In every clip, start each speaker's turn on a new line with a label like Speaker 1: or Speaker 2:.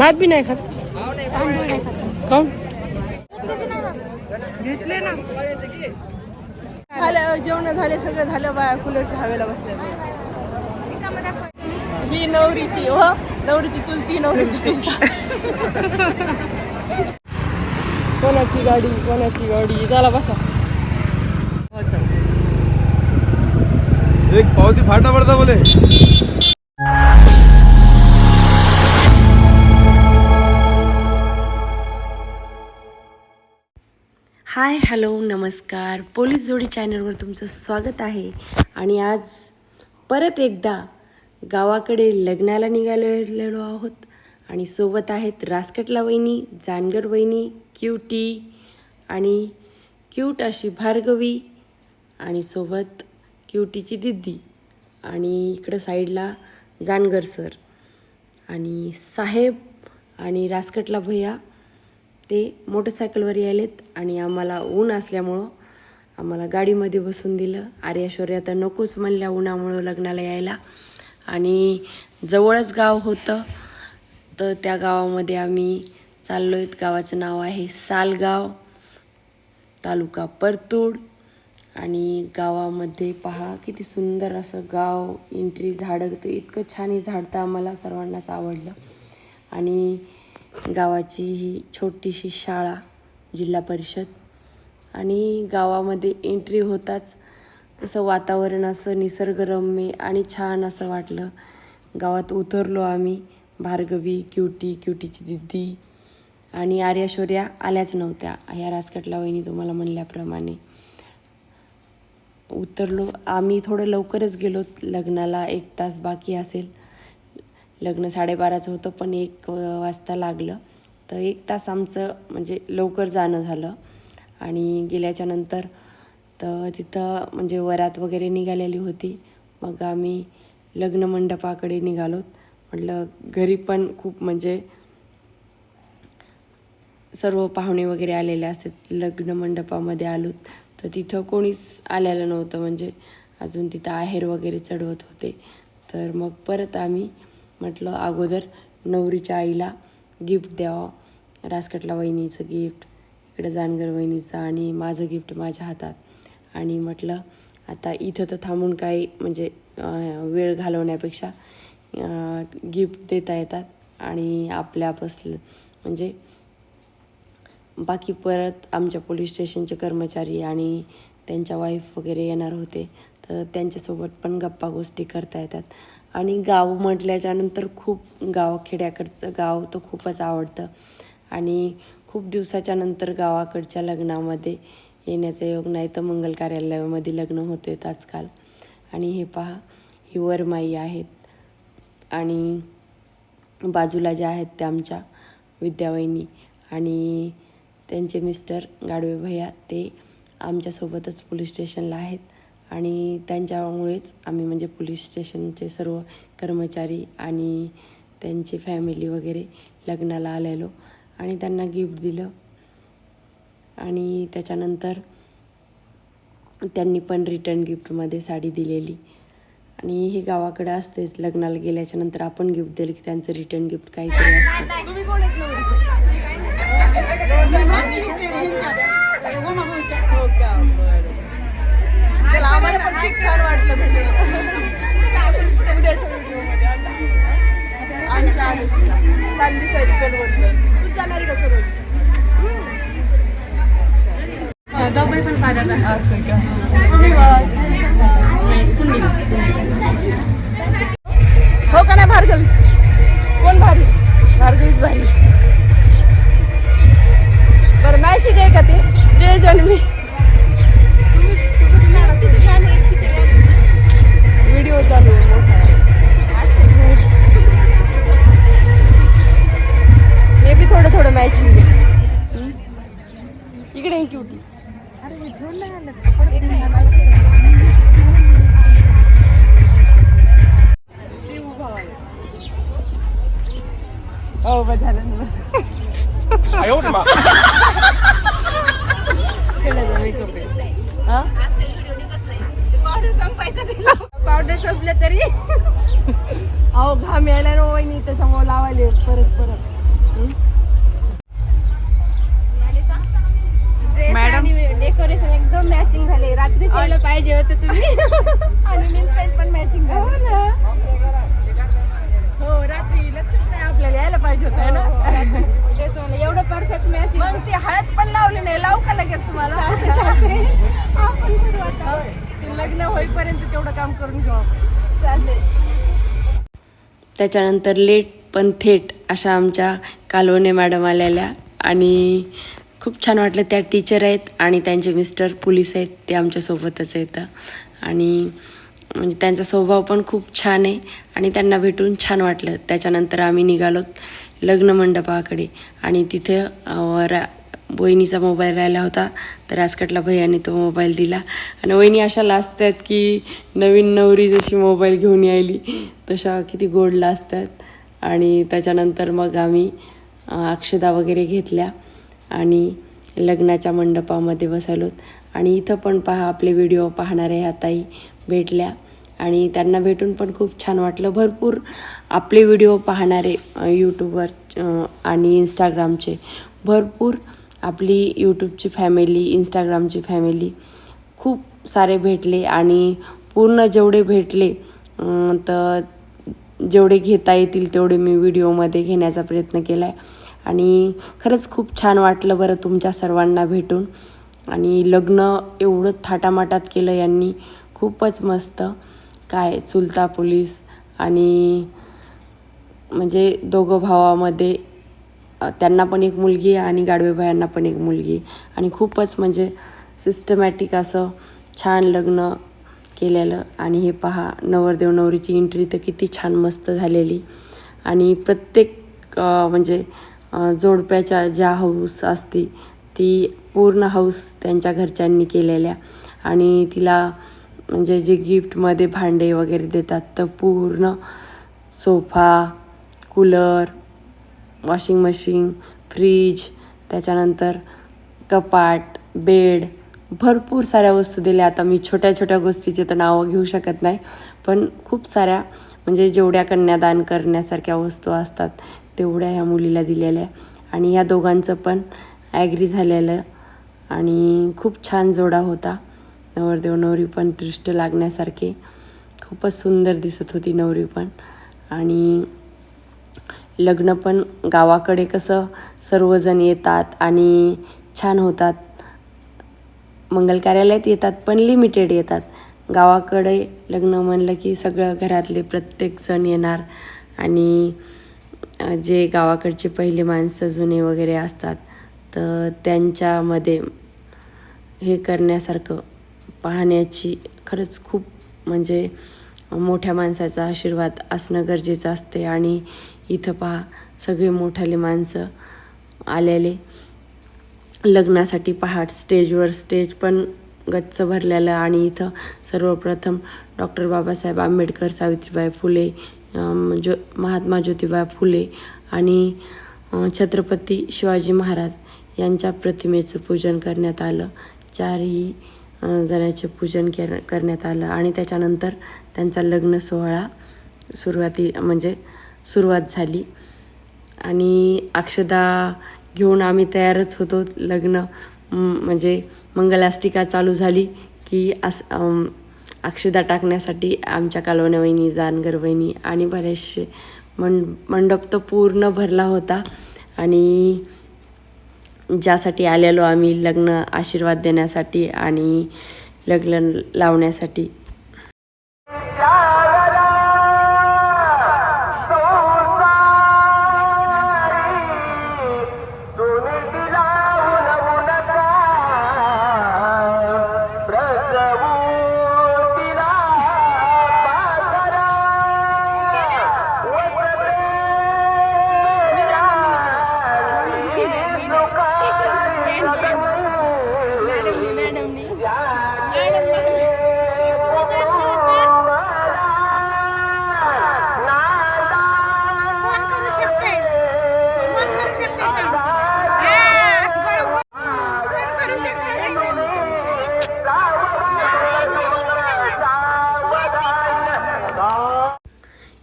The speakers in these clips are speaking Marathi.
Speaker 1: भात बी नाही खात. खाऊन घेतले ना. झालं जेवण झाले सगळं झालं बाया कूलरच्या हवेला बसले ही नवरीची हो नवरीची चुलती नवरीची चुलता कोणाची गाडी कोणाची गाडी? चला बसा.
Speaker 2: एक पावती फाटा पडता बोले.
Speaker 3: हाय हॅलो नमस्कार. पोलीस जोडी चॅनलवर तुमचं स्वागत आहे. आणि आज परत एकदा गावाकडे लग्नाला निघालेलो आहोत. आणि सोबत आहेत रासकटला वहिनी जानगर वहिनी क्यूटी आणि क्यूट अशी भार्गवी आणि सोबत क्यूटीची दिद्दी आणि इकडं साईडला जानगर सर आणि साहेब आणि रासकटला भैया. ते मोटरसायकलवर यायलेत आणि आम्हाला ऊन असल्यामुळं आम्हाला गाडीमध्ये बसून दिलं. आर्याश्वरी आता नकोच म्हणल्या उन्हामुळं लग्नाला यायला. आणि जवळच गाव होतं तर त्या गावामध्ये आम्ही चाललो आहेत गावाचं नाव आहे सालगाव तालुका परतूड. आणि गावामध्ये पहा किती सुंदर असं गाव एंट्री झाडं तर इतकं छान हे झाड तर आम्हाला सर्वांनाच आवडलं. आणि गावाची ही छोटीशी शाळा जिल्हा परिषद. आणि गावामध्ये एंट्री होताच असं वातावरण असं निसर्गरम्य आणि छान असं वाटलं. गावात उतरलो आम्ही भार्गवी क्युटी क्युटीची दिदी आणि आर्याशौर्या आल्याच नव्हत्या. ह्या रासकटला वहिनी तुम्हाला म्हणल्याप्रमाणे उतरलो. आम्ही थोडं लवकरच गेलो. लग्नाला एक तास बाकी असेल. लग्न साडेबाराचं होतं पण एक वाजता लागलं. तर एक तास आमचं म्हणजे लवकर जाणं झालं. आणि गेल्याच्यानंतर तर तिथं म्हणजे वरात वगैरे निघालेली होती. मग आम्ही लग्न मंडपाकडे निघालोत म्हटलं घरी पण खूप म्हणजे सर्व पाहुणे वगैरे आलेले असतात. लग्न मंडपामध्ये आलोत. तर तिथं कोणीच आलेलं नव्हतं. म्हणजे अजून तिथं आहेर वगैरे चढवत होते. तर मग परत आम्ही म्हटलं अगोदर नवरीच्या आईला गिफ्ट द्यावं. रासकटला वहिनीचं गिफ्ट इकडं जानगर वहिनीचं आणि माझं गिफ्ट माझ्या हातात. आणि म्हटलं आता इथं तर थांबून काही म्हणजे वेळ घालवण्यापेक्षा गिफ्ट देता येतात आणि आपल्या बसलं म्हणजे बाकी परत आमच्या पोलीस स्टेशनचे कर्मचारी आणि त्यांच्या वाईफ वगैरे येणार होते. तर त्यांच्यासोबत पण गप्पा गोष्टी करता येतात. आणि गाव म्हटल्याच्या नंतर खूप गावाखेड्याकडचं गाव तर खूपच आवडतं. आणि खूप दिवसाच्या नंतर गावाकडच्या लग्नामध्ये येण्याचा योग नाही तर मंगल कार्यालयामध्ये लग्न होते आजकाल. आणि हे पहा ही वरमाई आहेत. आणि बाजूला ज्या आहेत त्या आमच्या विद्यावहिनी आणि त्यांचे मिस्टर गाडवे भैया ते आमच्यासोबतच पोलीस स्टेशनला आहेत. आणि त्यांच्यामुळेच आम्ही म्हणजे पोलीस स्टेशनचे सर्व कर्मचारी आणि त्यांची फॅमिली वगैरे लग्नाला आलेलो आणि त्यांना गिफ्ट दिलं. आणि त्याच्यानंतर त्यांनी पण रिटर्न गिफ्टमध्ये साडी दिलेली. आणि हे गावाकडे असतेच लग्नाला गेल्याच्यानंतर आपण गिफ्ट दिलं की त्यांचं रिटर्न गिफ्ट काहीतरी असतं
Speaker 1: खूप छान वाटलं भेटून. उद्याच्या व्हिडिओमध्ये आता. आमच्या अनुष्का छान दिसायली कलवटलं तू जाणार का करून? असं का? हो का नाही? भार्गवी कोण भारी भार्गवीच भारी बरं मॅचिंग आहे का ते? पावडर संपले तरी. अहो घाम यायला ना वहिनी त्याच्यामुळे लावायले. परत परत.
Speaker 4: मॅडम डेकोरेशन एकदम मॅचिंग झाले. रात्री यायला पाहिजे होते तुम्ही.
Speaker 1: आणि मेन पॅन्ट पण मॅचिंग
Speaker 4: हो ना.
Speaker 1: हो रात्री लक्षात नाही आपल्याला यायला पाहिजे होतं है ना?
Speaker 4: तेच म्हणलं, एवढं परफेक्ट मॅचिंग
Speaker 1: ती हळद पण लावली नाही. लावू का लगेच तुम्हाला
Speaker 4: आपण करू आता
Speaker 1: ते लग्न होईपर्यंत तेवढं काम करून घेऊ आपण.
Speaker 4: चालते
Speaker 3: त्याच्यानंतर लेट पण थेट अशा आमच्या कालवणे मॅडम आलेल्या आणि खूप छान वाटलं त्या टीचर आहेत आणि त्यांचे मिस्टर पोलीस आहेत ते आमच्यासोबतच येतं आणि म्हणजे त्यांचा स्वभाव पण खूप छान आहे आणि त्यांना भेटून छान वाटलं. त्याच्यानंतर आम्ही निघालो लग्न मंडपाकडे आणि तिथे रा बहिणीचा मोबाईल राहिला होता. तर राजकटला भैयाने तो मोबाईल दिला. आणि वहिनी अशा लाजतात की नवीन नवरी जशी मोबाईल घेऊन यायली तशा किती गोड लाजतात. आणि त्याच्यानंतर मग आम्ही अक्षदा वगैरे घेतल्या आणि लग्नाच्या मंडपामध्ये बसलोत आणि इथं पण पहा आपले व्हिडिओ पाहणारे ह्या ताई भेटल्या. आणि त्यांना भेटून पण खूप छान वाटलं. भरपूर आपले व्हिडिओ पाहणारे यूट्यूबवर आणि इंस्टाग्रामचे भरपूर आपली यूट्यूबची फॅमिली इंस्टाग्रामची फॅमिली खूप सारे भेटले आणि पूर्ण जेवढे भेटले तर जेवढे घेता येतील तेवढे मी व्हिडिओमध्ये घेण्याचा प्रयत्न केला आहे आणि खरंच खूप छान वाटलं बरं तुमच्या सर्वांना भेटून. आणि लग्न एवढं थाटामाटात केलं यांनी खूपच मस्त. काय चुलता पोलीस आणि म्हणजे दोघं भावामध्ये त्यांना पण एक मुलगी आहे आणि गाडवेबायांना पण एक मुलगी आणि खूपच म्हणजे सिस्टमॅटिक असं छान लग्न केलेलं. आणि हे पहा नवरदेव नवरीची एंट्री तर किती छान मस्त झालेली. आणि प्रत्येक म्हणजे जोडप्याच्या ज्या हाऊस असते ती पूर्ण हाऊस त्यांच्या घरच्यांनी केलेल्या. आणि तिला म्हणजे जे गिफ्टमध्ये भांडे वगैरे देतात तर पूर्ण sofa cooler washing machine fridge त्याच्यानंतर कपाट बेड भरपूर साऱ्या वस्तू दिल्या. आता मी छोट्या छोट्या गोष्टीचे तर नावं घेऊ शकत नाही पण खूप साऱ्या म्हणजे जेवढ्या कन्यादान करण्यासारख्या वस्तू असतात तेवढ्या ह्या मुलीला दिलेल्या आणि ह्या दोघांचं पण ॲग्री झालेलं आणि खूप छान जोडा होता. नवरदेव नवरी पण दृष्ट लागण्यासारखे खूपच सुंदर दिसत होती नवरी पण. आणि लग्न पण गावाकडे कसं सर्वजण येतात आणि छान होतात. मंगल कार्यालयात येतात पण लिमिटेड येतात. गावाकडे लग्न म्हणलं की सगळं घरातले प्रत्येकजण येणार आणि जे गावाकडचे पहिले माणसं जुने वगैरे असतात तर त्यांच्यामध्ये हे करण्यासारखं पाहण्याची खरंच खूप म्हणजे मोठ्या माणसाचा आशीर्वाद असणं गरजेचं असते आणि इथं पहा सगळे मोठाले माणसं आलेले. लग्नासाठी पहाट स्टेजवर स्टेज पण गच्च भरलेलं आणि इथं सर्वप्रथम डॉक्टर बाबासाहेब आंबेडकर सावित्रीबाई फुले जो महात्मा ज्योतिबा फुले आणि छत्रपती शिवाजी महाराज यांच्या प्रतिमेचं पूजन करण्यात आलं. चारही जणांचे पूजन के करण्यात आलं आणि त्याच्यानंतर त्यांचा लग्न सोहळा सुरुवाती म्हणजे सुरुवात झाली. आणि अक्षदा घेऊन आम्ही तयारच होतो लग्न. म्हणजे मंगलाष्टिका चालू झाली की अस अक्षदा टाकण्यासाठी आमच्या कालवण्या वहिनी जानगर वहिनी आणि बरेचसे मंड मंडप तर पूर्ण भरला होता. आणि ज्यासाठी आलेलो आम्ही लग्न आशीर्वाद देण्यासाठी आणि लग्न लावण्यासाठी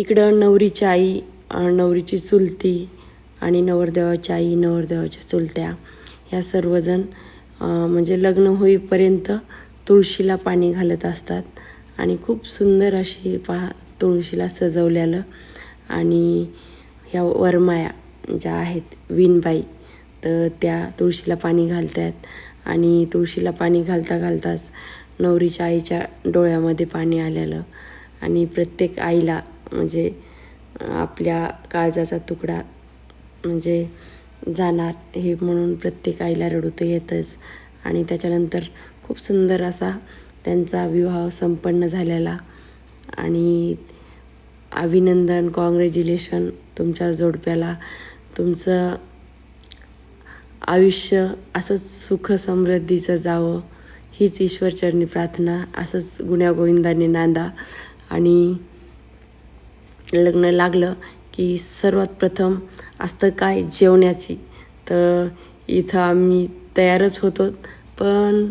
Speaker 3: इकडं नवरीची आई नवरीची चुलती आणि नवरदेवाची आई नवरदेवाच्या चुलत्या. ह्या सर्वजण म्हणजे लग्न होईपर्यंत तुळशीला पाणी घालत असतात आणि खूप सुंदर अशी पहा तुळशीला सजवलेलं आणि ह्या वरमाया ज्या आहेत विणबाई तर त्या तुळशीला पाणी घालतात आणि तुळशीला पाणी घालता घालताच नवरीच्या आईच्या डोळ्यामध्ये पाणी आलेलं आणि प्रत्येक आईला म्हणजे आपल्या काळजाचा तुकडा म्हणजे जाणार हे म्हणून प्रत्येक आईला रडू तर येतच. आणि त्याच्यानंतर खूप सुंदर असा त्यांचा विवाह संपन्न झालेला. आणि अभिनंदन कॉंग्रॅच्युलेशन तुमच्या जोडप्याला. तुमचं आयुष्य असंच सुख समृद्धीचं जावं हीच ईश्वरचरणी प्रार्थना असंच गुण्यागोविंदाने नांदा. आणि लग्न लागलं की सर्वात प्रथम असतं काय? जेवण्याची. तर इथं आम्ही तयारच होतो. पण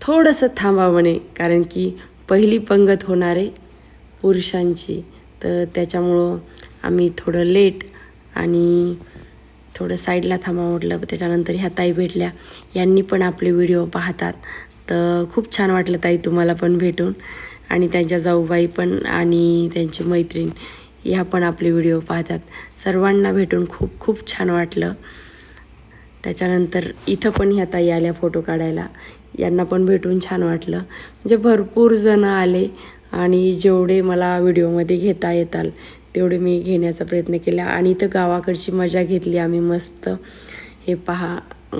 Speaker 3: थोडंसं थांबा म्हणे कारण की पहिली पंगत होणार आहे पुरुषांची. तर त्याच्यामुळं आम्ही थोडं लेट आणि थोडं साईडला थांबा म्हटलं. त्याच्यानंतर ह्या ताई भेटल्या. यांनी पण आपले व्हिडिओ पाहतात. तर खूप छान वाटलं ताई तुम्हाला पण भेटून. आणि त्यांच्या जाऊबाई पण आणि त्यांची मैत्रीण ह्या पण आपले व्हिडिओ पाहतात. सर्वांना भेटून खूप खूप छान वाटलं. त्याच्यानंतर इथं पण ह्या ताई आल्या फोटो काढायला. यांना पण भेटून छान वाटलं. म्हणजे भरपूर जणं आले आणि जेवढे मला व्हिडिओमध्ये घेता येताल तेवढे मी घेण्याचा प्रयत्न केला. आणि इथं गावाकडची मजा घेतली आम्ही मस्त. हे पहा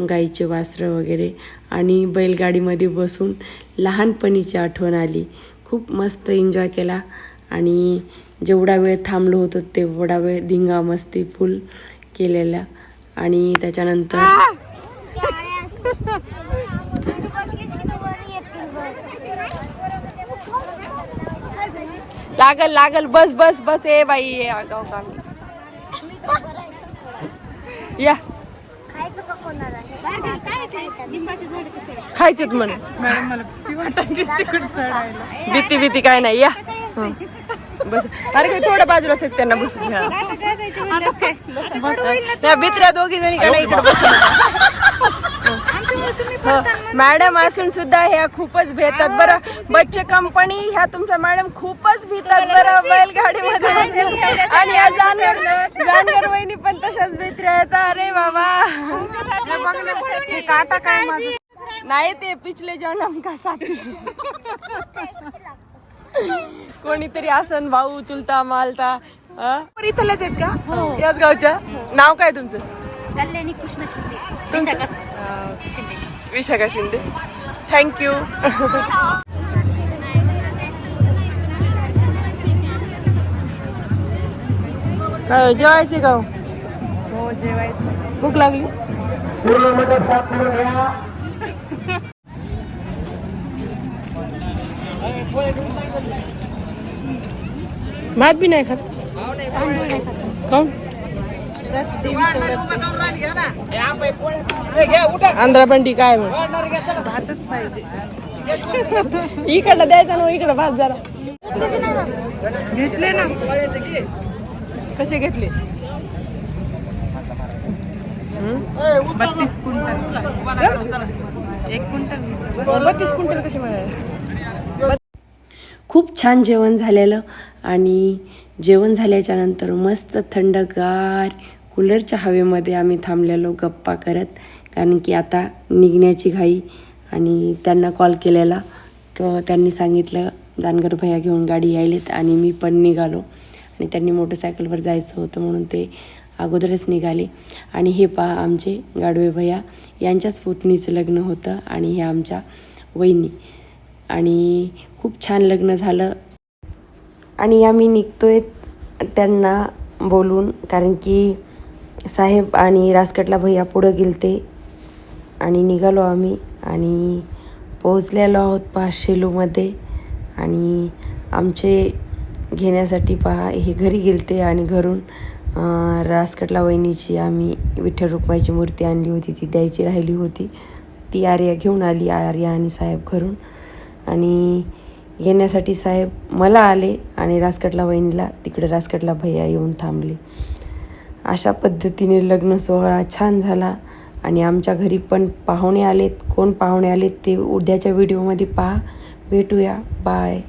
Speaker 3: गाईचे वासरं वगैरे. आणि बैलगाडीमध्ये बसून लहानपणीची आठवण आली. खूप मस्त एन्जॉय केला. आणि जेवढा वेळ थांबलो होतो तेवढा वेळ धिंगा मस्ती फुल केलेला. आणि त्याच्यानंतर
Speaker 1: लागल लागल बस बस बस ए बाई ये आगाव काम. या. खायचेत म्हणे. भीती भीती काय नाही या. हं. बस. अरे काही थोडं बाजूला सेट त्यांना बसून घ्या त्या भित्र्या दोघी जणी कडे इकडे बसून मॅडम असून सुद्धा ह्या खूपच भेटतात बरं. बच्चे कंपनी ह्या तुमच्या मॅडम खूपच भीतात बरं. बैलगाडीमध्ये आणि या जानगर जानगर वहिनी पण तशाच भित्र्या येतात अरे बाबा. काटा काय नाही ते पिछले जन्म का साथी? कोणीतरी असन भाऊ चुलता मालता इथल्याच आहेत का? याच गावच्या? नाव काय तुमचं?
Speaker 4: कल्याणी कृष्ण शिंदे.
Speaker 1: तुमचं? विशाखा शिंदे. थँक्यू काय जेवायचे का? हो जेवायचं. भूक लागली? भात बी नाही खात. खाऊन आंध्रा बंडी काय मग? भातच पाहिजे इकडं द्यायचा ना इकडं भात जरा. घेतले ना. कसे घेतले? बत्तीस क्विंटल. एक क्विंटल. बत्तीस क्विंटल कसे मिळाले?
Speaker 3: खूप छान जेवण झालेलं आणि जेवण झाल्याच्यानंतर मस्त थंडगार कूलरच्या हवेमध्ये आम्ही थांबलेलो गप्पा करत कारण की आता निघण्याची घाई आणि त्यांना कॉल केलेला. तर त्यांनी सांगितलं जानगर भैया घेऊन गाडी यायलेत आणि मी पण निघालो. आणि त्यांनी मोटरसायकलवर जायचं होतं म्हणून ते अगोदरच निघाले. आणि हे पहा आमचे गाडवे भैया यांच्याच पुतणीचं लग्न होतं आणि हे आमच्या वहिनी. आणि खूप छान लग्न झालं. आणि आम्ही निघतो आहे त्यांना बोलून कारण की साहेब आणि रासकटला भैया पुढं गेलते. आणि निघालो आम्ही आणि पोहोचलेलो आहोत पहा शेलूमध्ये आणि आमचे घेण्यासाठी पहा हे घरी गेलते आणि घरून रासकटला वहिनीची आम्ही विठ्ठल रुक्माईची मूर्ती आणली होती ती द्यायची राहिली होती. ती आर्या घेऊन आली आर्या आणि साहेब घरून. आणि घेण्यासाठी साहेब मला आले आणि रासकटला वहिनीला तिकडे रासकटला भैया येऊन थांबले. अशा पद्धतीने लग्न सोहळा छान झाला आणि आमच्या घरी पण पाहुणे आलेत. कोण पाहुणे आलेत ते उद्याच्या व्हिडिओमध्ये पहा. भेटूया. बाय.